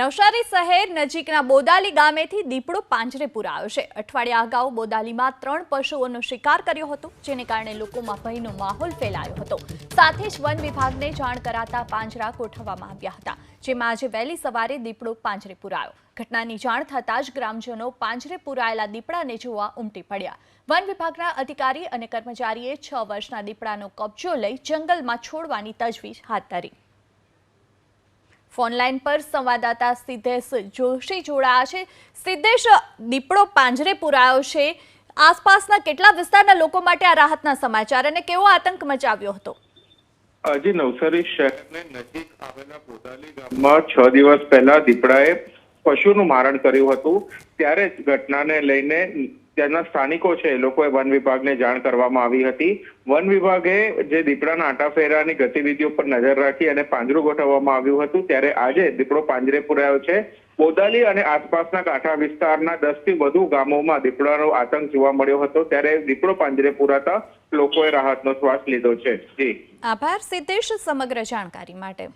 નવસારી શહેર નજીકના બોદાલી ગામેથી દીપડો પાંજરે પુરાયો છે. અઠવાડિયા અગાઉ બોદાલીમાં ત્રણ પશુઓનો શિકાર કર્યો હતો, જેને કારણે લોકોમાં ભયનો માહોલ ફેલાયો હતો. સાથે જ વન વિભાગને જાણ કરાતા પાંજરા ગોઠવવામાં આવ્યા હતા, જેમાં આજે વહેલી સવારે દીપડો પાંજરે પુરાયો. ઘટનાની જાણ થતાં જ ગ્રામજનો પાંજરે પુરાયેલા દીપડાને જોવા ઉમટી પડ્યા. વન વિભાગના અધિકારી અને કર્મચારીએ છ વર્ષના દીપડાનો કબજો લઈ જંગલમાં છોડવાની તજવીજ હાથ ધરી. ફોનલાઈન પર સંવાદદાતા સિદ્ધેશ જોશી જોડાયા છે. સિદ્ધેશ, દીપડો પાંજરે પુરાયો છે. આસપાસના કેટલા વિસ્તારના લોકો માટે આ રાહતના સમાચાર અને કેવો આતંક મચાવ્યો હતો? આજે નવસારી શહેરને નજીક આવેલા બોદાલી ગામમાં છ દિવસ પહેલા દીપડાએ પશુનું મારણ કર્યું હતું. ત્યારે ઘટનાને લઈને ત્યાંના સ્થાનિકો છે, એ લોકોએ વન વિભાગને જાણ કરવામાં આવી હતી. વન વિભાગે જે દીપડાના આટાફેરાની ગતિવિધિઓ પર નજર રાખી અને પાંજરું ગોઠવવામાં આવ્યું હતું, ત્યારે આજે દીપડો પાંજરે પુરાયો છે. બોદાલી અને આસપાસના કાંઠા વિસ્તારના દસથી વધુ ગામોમાં દીપડાનો આતંક જોવા મળ્યો હતો, ત્યારે દીપડો પાંજરે પુરાતા લોકોએ રાહતનો શ્વાસ લીધો છે. જી. આભાર સિદ્ધેશ સમગ્ર જાણકારી માટે.